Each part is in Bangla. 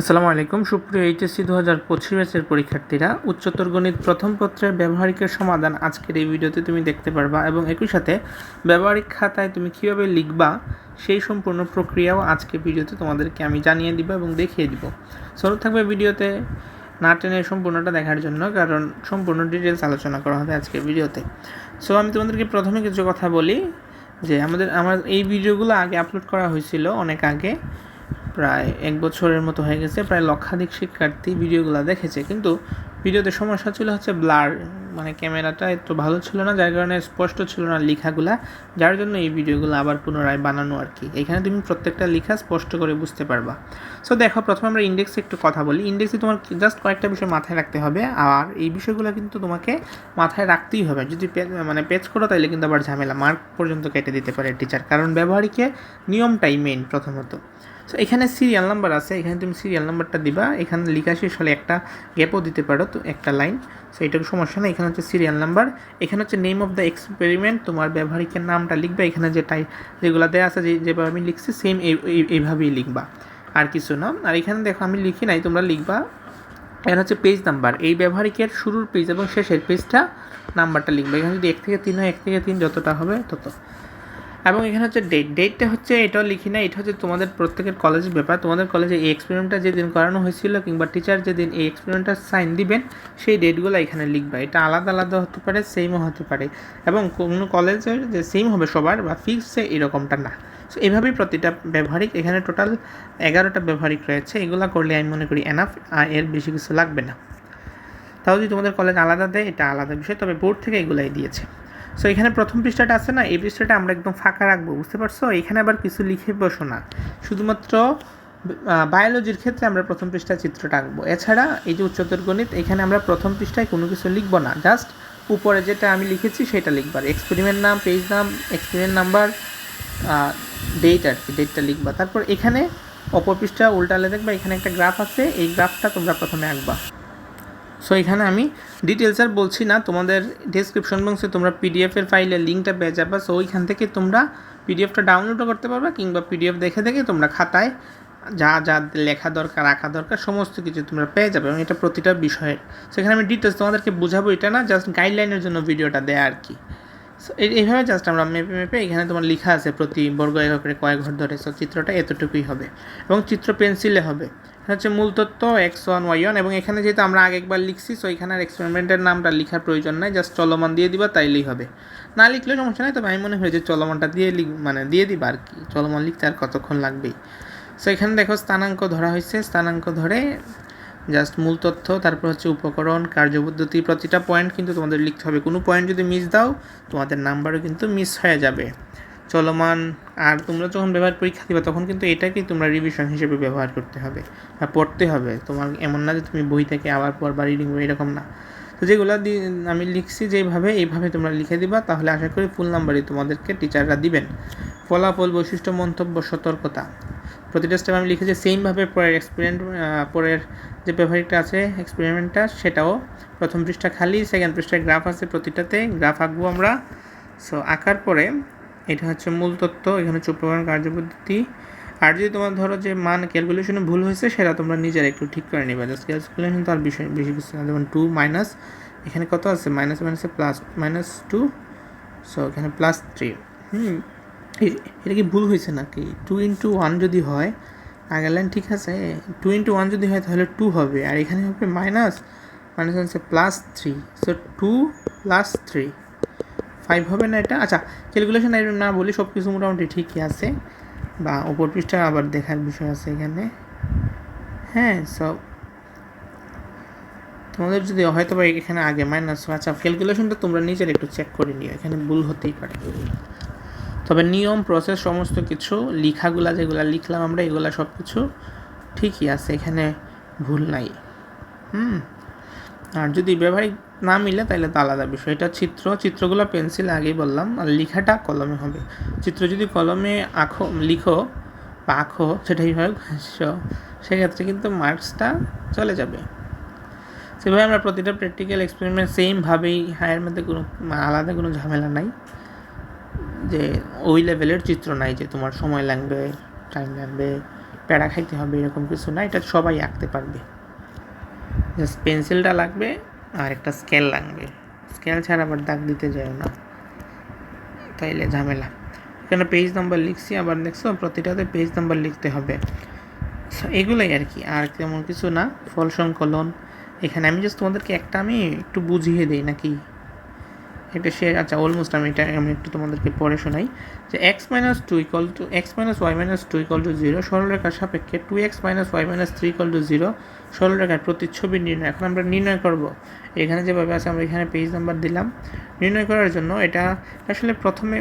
আসসালামু আলাইকুম। সুপ্রিয় এইচএসসি দু হাজার পঁচিশ ব্যাচের পরীক্ষার্থীরা, উচ্চতর গণিত প্রথম পত্রের ব্যবহারিকের সমাধান আজকের এই ভিডিওতে তুমি দেখতে পারবা এবং একই সাথে ব্যবহারিক খাতায় তুমি কীভাবে লিখবা সেই সম্পূর্ণ প্রক্রিয়াও আজকে ভিডিওতে তোমাদেরকে আমি জানিয়ে দিব এবং দেখিয়ে দিব। সরু থাকবে ভিডিওতে না টেনে সম্পূর্ণটা দেখার জন্য, কারণ সম্পূর্ণ ডিটেলস আলোচনা করা হবে আজকের ভিডিওতে। সো আমি তোমাদেরকে প্রথমে কিছু কথা বলি, যে আমাদের, আমার এই ভিডিওগুলো আগে আপলোড করা হয়েছিল অনেক আগে। প্রায় এক বছরের মতো হয়ে গেছে, প্রায় লক্ষাধিক শিক্ষার্থী ভিডিওগুলো দেখেছে। কিন্তু ভিডিওতে সমস্যা ছিল হচ্ছে ব্লার মানে ক্যামেরাটা একটু ভালো ছিল না, যার কারণে স্পষ্ট ছিল না লেখাগুলা, যার জন্য এই ভিডিওগুলো আবার পুনরায় বানানো আর কি। এখানে তুমি প্রত্যেকটা লেখা স্পষ্ট করে বুঝতে পারবা। সো দেখো, প্রথমে আমরা ইন্ডেক্সে একটু কথা বলি। ইন্ডেক্সে তোমার জাস্ট কয়েকটা বিষয় মাথায় রাখতে হবে, আর এই বিষয়গুলো কিন্তু তোমাকে মাথায় রাখতেই হবে। যদি মানে পেজ করো তাহলে কিন্তু আবার ঝামেলা। মার্ক পর্যন্ত কেটে দিতে পারে টিচার কারণ ব্যবহারিকে নিয়মটাই মেন প্রথমত। সো এখানে সিরিয়াল নাম্বার আছে, এখানে তুমি সিরিয়াল নাম্বারটা দিবা, এখানে লেখা শেষ হলে একটা গ্যাপও দিতে পারো, তো একটা লাইন সো এটার সমস্যা না এখানে হচ্ছে সিরিয়াল নাম্বার এখানে হচ্ছে নেম অফ দ্য এক্সপেরিমেন্ট তোমার ব্যবহারিকের নামটা লিখবা, এখানে যেটাই, যেগুলো দেওয়া আছে, যে যেভাবে আমি লিখছি সেম এইভাবেই লিখবা, আর কিছু না। আর এখানে দেখো, আমি লিখি নাই, তোমরা লিখবা। এখানে হচ্ছে পেজ নাম্বার এই ব্যবহারিকের শুরুর পেজ এবং শেষের পেজটা নাম্বারটা লিখবে। এখানে যদি এক থেকে তিন হয়, এক থেকে তিন যতটা হবে, তত। এবং এখানে হচ্ছে ডেট ডেটটা হচ্ছে এটাও লিখি না এটা হচ্ছে তোমাদের প্রত্যেকের কলেজের ব্যাপার। তোমাদের কলেজে এই এক্সপেরিমেন্টটা যেদিন করানো হয়েছিল কিংবা টিচার যেদিন এই এক্সপেরিমেন্টটা সাইন দিবেন, সেই ডেটগুলো এখানে লিখবা। এটা আলাদা আলাদা হতে পারে সেমও হতে পারে। এবং কোনো কলেজের যে সেম হবে সবার, বা ফিক্সে এরকমটা না। সো এভাবেই প্রতিটা ব্যবহারিক, এখানে টোটাল এগারোটা ব্যবহারিক রয়েছে। এগুলো করলে আমি মনে করি এনাফ আর এর বেশি কিছু লাগবে না। তাও যদি তোমাদের কলেজ আলাদা দেয়, এটা আলাদা বিষয়। তবে বোর্ড থেকে এগুলাই দিয়েছে। সো এখানে প্রথম পৃষ্ঠাটা আছে না? এই পৃষ্ঠাটা আমরা একদম ফাঁকা রাখব, বুঝতে পারছ? এখানে আবার কিছু লিখে বসো না। শুধুমাত্র বায়োলজির ক্ষেত্রে আমরা প্রথম পৃষ্ঠায় চিত্রটা আঁকবো। এছাড়া এই যে উচ্চতর গণিত, এখানে আমরা প্রথম পৃষ্ঠায় কোনো কিছু লিখব না। জাস্ট উপরে যেটা আমি লিখেছি, সেটা লিখবার এক্সপেরিমেন্ট নাম পেজ নাম এক্সপেরিমেন্ট নাম্বার ডেট আর কি ডেটটা লিখবা। তারপর এখানে অপর পৃষ্ঠা উল্টালে দেখবা, এখানে একটা গ্রাফ আছে। এই গ্রাফটা তোমরা প্রথমে আঁকবা। সো এখানে আমি ডিটেলস আর বলছি না, তোমাদের ডিসক্রিপশন বক্সে তোমরা পিডিএফের ফাইলের লিঙ্কটা পেয়ে যাবা। সো ওইখান থেকে তোমরা পিডিএফটা ডাউনলোডও করতে পারবে, কিংবা পিডিএফ দেখে দেখে তোমরা খাতায় যা যা লেখা দরকার, রাখা দরকার, সমস্ত কিছু তোমরা পেয়ে যাবে। এবং এটা প্রতিটা বিষয়ের। সেখানে আমি ডিটেলস তোমাদেরকে বোঝাবো এটা না জাস্ট গাইডলাইনের জন্য ভিডিওটা দেয় আর কি। সো এইভাবে জাস্ট আমরা মেপে মেপে এখানে তোমার লেখা আছে প্রতি বর্গ একরে কয়েক ঘর ধরে। সো চিত্রটা এতটুকুই হবে। এবং চিত্র পেন্সিলে হবে। হচ্ছে মূল তত্ত্ব এক্স ওয়ান, ওয়াই ওয়ান এবং এখানে যেহেতু আমরা আগে একবার লিখছি সো এখানে এক্সপেরিমেন্টের নামটা লেখার প্রয়োজন নাই জাস্ট চলমান দিয়ে দিবা, তাইলেই হবে। না লিখলেও সমস্যা নেই, তবে আমি মনে হয় যে চলমানটা দিয়ে লিখ মানে দিয়ে দিবা আর কি, চলমান লিখতে আর কতক্ষণ লাগবেই। সো এখানে দেখো স্থানাঙ্ক ধরা হয়েছে, স্থানাঙ্ক ধরে জাস্ট মূল তথ্য তারপর হচ্ছে উপকরণ, কার্যপদ্ধতি, প্রতিটা পয়েন্ট কিন্তু তোমাদের লিখতে হবে। কোনো পয়েন্ট যদি মিস দাও, তোমাদের নাম্বারও কিন্তু মিস হয়ে যাবে। চলমান, আর তোমরা যখন ব্যবহার পরীক্ষা দিবে, তখন কিন্তু এটাকেই তোমরা রিভিশন হিসেবে ব্যবহার করতে হবে বা পড়তে হবে। তোমার এমন না যে তুমি বই থেকে আবার পর পড়বা রিডিং এরকম না। তো যেগুলো আমি লিখছি যেভাবে, এইভাবে তোমরা লিখে দিবা, তাহলে আশা করি ফুল নাম্বারই তোমাদেরকে টিচাররা দিবেন। ফলাফল, বৈশিষ্ট্য, মন্তব্য, সতর্কতা। প্রতিটা স্টেপ আমি লিখেছি সেমভাবে পরের এক্সপেরিমেন্ট পরের যে ব্যবহারিকটা আছে এক্সপেরিমেন্টটা সেটাও প্রথম পৃষ্ঠা খালি সেকেন্ড পৃষ্ঠায় গ্রাফ আছে প্রতিটাতে গ্রাফ আঁকবো আমরা। সো আঁকার পরে এটা হচ্ছে মূল তত্ত্ব, এখানে হচ্ছে উপকরণ কার্যপদ্ধতি। আর যদি তোমার ধরো যে মান ক্যালকুলেশনে ভুল হয়েছে, সেটা তোমরা নিজেরা একটু ঠিক করে নেবে। জাস্ট ক্যালকুলেশন তো আর বিষয় বেশি কিছু না। যেমন টু মাইনাস এখানে কত আছে? মাইনাস মাইনাসে প্লাস মাইনাস টু সো এখানে প্লাস থ্রি হুম এটা কি ভুল হয়েছে নাকি? টু ইন্টু ওয়ান যদি হয়, আগের লাইন ঠিক আছে টু ইন্টু ওয়ান যদি হয়, তাহলে টু হবে। আর এখানে হবে মাইনাস মাইনাস হচ্ছে plus three so two plus three five হবে না এটা? আচ্ছা ক্যালকুলেশন আইটেম না বলি সব কিছু মোটামুটি ঠিকই আছে। বা ওপর পৃষ্ঠা আবার দেখার বিষয় আছে এখানে। হ্যাঁ সব তোমাদের যদি হয়তো বা এখানে আগে মাইনাস আচ্ছা ক্যালকুলেশনটা তোমরা নিজের একটু চেক করে নিও, এখানে ভুল হতেই পারে। তবে নিয়ম প্রসেস সমস্ত কিছু, লিখাগুলা যেগুলো লিখলাম আমরা, এগুলা সব কিছু ঠিকই আছে, এখানে ভুল নাই। হুম, আর যদি ব্যবহারিক না মিলে তাহলে তো আলাদা বিষয়। এটা চিত্র, চিত্রগুলো পেন্সিল আগেই বললাম, আর লেখাটা কলমে হবে। চিত্র যদি কলমে আঁকো, লিখো বা আঁকো সেটাই হোক সেক্ষেত্রে কিন্তু মার্কসটা চলে যাবে। সেভাবে আমরা প্রতিটা প্র্যাকটিক্যাল এক্সপেরিমেন্ট সেমভাবেই হায়ের মধ্যে কোনো আলাদা কোনো ঝামেলা নাই, যে ওই লেভেলের চিত্র নাই যে তোমার সময় লাগবে টাইম লাগবে, প্যারা খাইতে হবে, এরকম কিছু না এটা সবাই আঁকতে পারবে। জাস্ট পেন্সিলটা লাগবে আর একটা স্কেল লাগবে। স্কেল ছাড়া আবার দাগ দিতে যায় না। তাইলে ঝামেলা। এখানে পেজ নাম্বার লিখছি আবার দেখছ প্রতিটাতে পেজ নাম্বার লিখতে হবে। So, এগুলোই আর কি আর তেমন কিছু না। ফল সংকলন। এখানে আমি জাস্ট তোমাদেরকে একটা আমি একটু বুঝিয়ে দিই নাকি? এটা সে আচ্ছা অলমোস্ট আমি এটা আমি একটু তোমাদেরকে পড়ে শোনাই। যে X minus two equal two X minus Y minus two equal two zero সরলরেখার সাপেক্ষে two X minus Y minus three equal two zero সরলরেখার প্রতিচ্ছবি নির্ণয়। এখন আমরা নির্ণয় করব। এখানে যেভাবে আছে, আমরা এখানে পেজ নাম্বার দিলাম। নির্ণয় করার জন্য এটা আসলে প্রথমে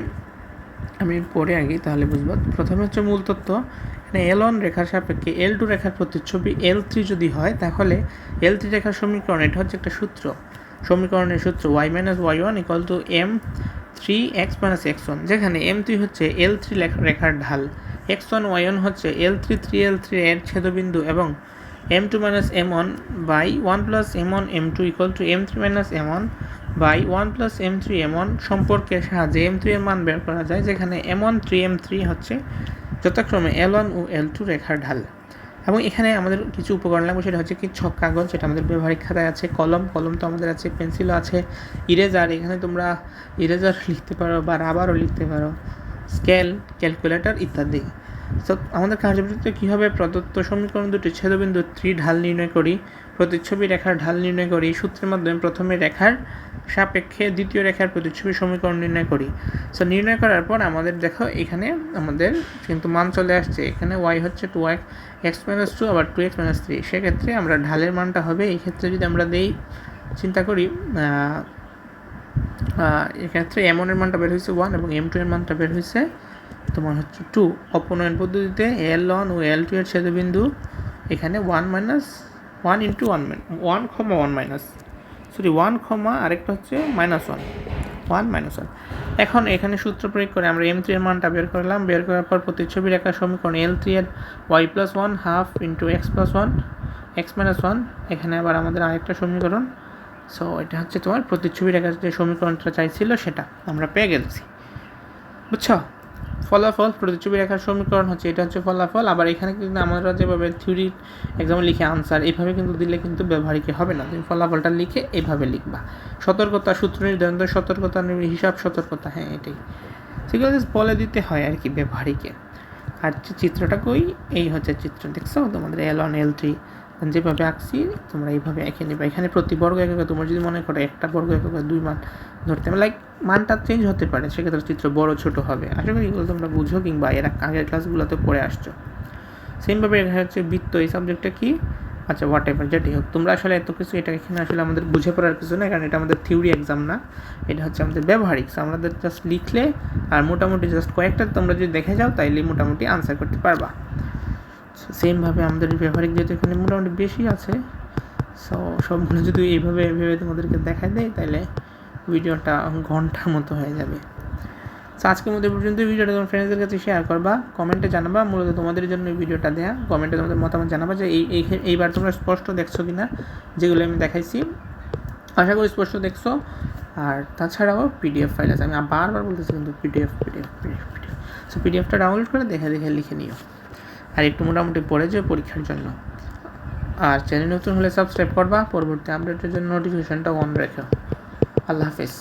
আমি পড়ে আগে তাহলে বুঝব। প্রথমে হচ্ছে মূল তত্ত্ব। এখানে এল ওয়ান রেখার সাপেক্ষে এল টু রেখার প্রতিচ্ছবি এল থ্রি যদি হয়, তাহলে এল থ্রি রেখার সমীকরণ, এটা হচ্ছে একটা সূত্র। সমীকরণের সূত্র Y minus Y one equal to M three X minus X one যেখানে এম থ্রি হচ্ছে এল থ্রি রেখার ঢাল। এক্স ওয়ান ওয়াই ওয়ান হচ্ছে L three three L three এর ছেদবিন্দু এবং M two minus M one by one plus M one M two equal to M three minus M one by one plus M three M সম্পর্কের সাহায্যে এম থ্রি এর মান বের করা যায়, যেখানে M one three M three হচ্ছে যথাক্রমে এল ওয়ান ও এল টু রেখার ঢাল। এবং এখানে আমাদের কিছু উপকরণ লাগবে, সেটা হচ্ছে কি ছক কাগজ যেটা আমাদের ব্যবহারিক খাতায় আছে, কলম কলম তো আমাদের আছে, পেন্সিলও আছে ইরেজার এখানে তোমরা ইরেজার লিখতে পারো বা রাবারও লিখতে পারো স্কেল ক্যালকুলেটর ইত্যাদি। তো আমাদের কার্যপদ্ধতিতে কীভাবে প্রদত্ত সমীকরণ দুটি ছেদবিন্দু থ্রি ঢাল নির্ণয় করি, প্রতিচ্ছবি রেখার ঢাল নির্ণয় করি, সূত্রের মাধ্যমে প্রথমে রেখার সাপেক্ষে দ্বিতীয় রেখার প্রতিচ্ছবি সমীকরণ নির্ণয় করি। সো নির্ণয় করার পর আমাদের দেখো এখানে আমাদের কিন্তু মান চলে আসছে। এখানে ওয়াই হচ্ছে two Y X minus two আবার টু এক্স মাইনাস থ্রি সেক্ষেত্রে আমরা ঢালের মানটা হবে, এই ক্ষেত্রে যদি আমরা দেই, চিন্তা করি এক্ষেত্রে এম ওয়ানের মানটা বের হয়েছে ওয়ান এবং এম টু এর মানটা বের হয়েছে তোমার হচ্ছে টু অপনয়ন পদ্ধতিতে এল ওয়ান ও এল টু এর ছেদবিন্দু এখানে one minus one into one minus one ক্ষমা ওয়ান মাইনাস সরি ওয়ান ক্ষমা আরেকটা হচ্ছে minus one one minus one এখন এখানে সূত্র প্রয়োগ করে আমরা এম থ্রি এর মানটা বের করলাম, বের করার পর প্রতিচ্ছবি রেখার সমীকরণ এল থ্রি এর Y plus one half into X plus one X minus one এখানে আবার আমাদের আরেকটা সমীকরণ। সো এটা হচ্ছে তোমার প্রতিচ্ছবি রেখার যে সমীকরণটা চাইছিল সেটা আমরা পেয়ে গেছি। বুঝছ? ফলাফল, প্রতিচ্ছবি রেখার সমীকরণ হচ্ছে, এটা হচ্ছে ফলাফল। আবার এখানে কিন্তু আমরা যেভাবে থিওরি এক্সামে লিখে আনসার এইভাবে কিন্তু দিলে কিন্তু ব্যবহারিকে হবে না। তুমি ফলাফলটা লিখে এইভাবে লিখবা। সতর্কতা, সূত্র নির্ধারণ, সতর্কতা, হিসাব সতর্কতা হ্যাঁ এটাই। আছে, বলে দিতে হয় আর কি ব্যবহারিকে। আর চিত্রটা কই? এই হচ্ছে চিত্র, দেখছ? তোমাদের এল ওয়ান এল থ্রি যেভাবে আঁকছি, তোমরা এইভাবে এঁকে নেবে। এখানে প্রতি বর্গ একক তোমরা যদি মনে করো একটা বর্গ একক দুই মান ধরতে হবে লাইক মানটা চেঞ্জ হতে পারে, সেক্ষেত্রে চিত্র বড় ছোট হবে। আশা করি এগুলো তোমরা বুঝো কিংবা এর আগের ক্লাসগুলোতে পড়ে আসছো। সেমভাবে এখানে হচ্ছে বৃত্ত, এই সাবজেক্টটা কি? আচ্ছা হোয়াট এভার যেটি হোক, তোমরা আসলে এত কিছু, এটা এখানে আসলে আমাদের বুঝে পড়ার কিছু না কারণ এটা আমাদের থিওরি এক্সাম না। এটা হচ্ছে আমাদের ব্যবহারিক আমাদের জাস্ট লিখলে আর মোটামুটি জাস্ট কয়েকটা তোমরা যদি দেখে যাও, তাইলে মোটামুটি আনসার করতে পারবা। সেমভাবে আমাদের ব্যবহারিক যেহেতু এখানে মোটামুটি বেশি আছে সো সবগুলো যদি এইভাবে ভেবে তোমাদেরকে দেখায় দেয় তাহলে ভিডিওটা ঘণ্টার মতো হয়ে যাবে। সো আজকের মধ্যে পর্যন্ত ভিডিওটা তোমার ফ্রেন্ডসদের কাছে শেয়ার করবা কমেন্টে জানাবা, মূলত তোমাদের জন্য এই ভিডিওটা দেয়া। কমেন্টে তোমাদের মতামত জানাবা যে এই এইবার তোমরা স্পষ্ট দেখছ কি না যেগুলো আমি দেখাইছি। আশা করি স্পষ্ট দেখছ। আর তাছাড়াও পিডিএফ ফাইল আছে। আমি বারবার বলতেছি কিন্তু PDF PDF PDF PDF so পিডিএফটা ডাউনলোড করে দেখে দেখে লিখে নিও। আর একটু মোটামুটি পড়ে যে পরীক্ষার জন্য। আর চ্যানেল নতুন হলে সাবস্ক্রাইব করবা, পরবর্তী আপডেটের জন্য নোটিফিকেশনটা অন রেখো আল্লাহ হাফিজ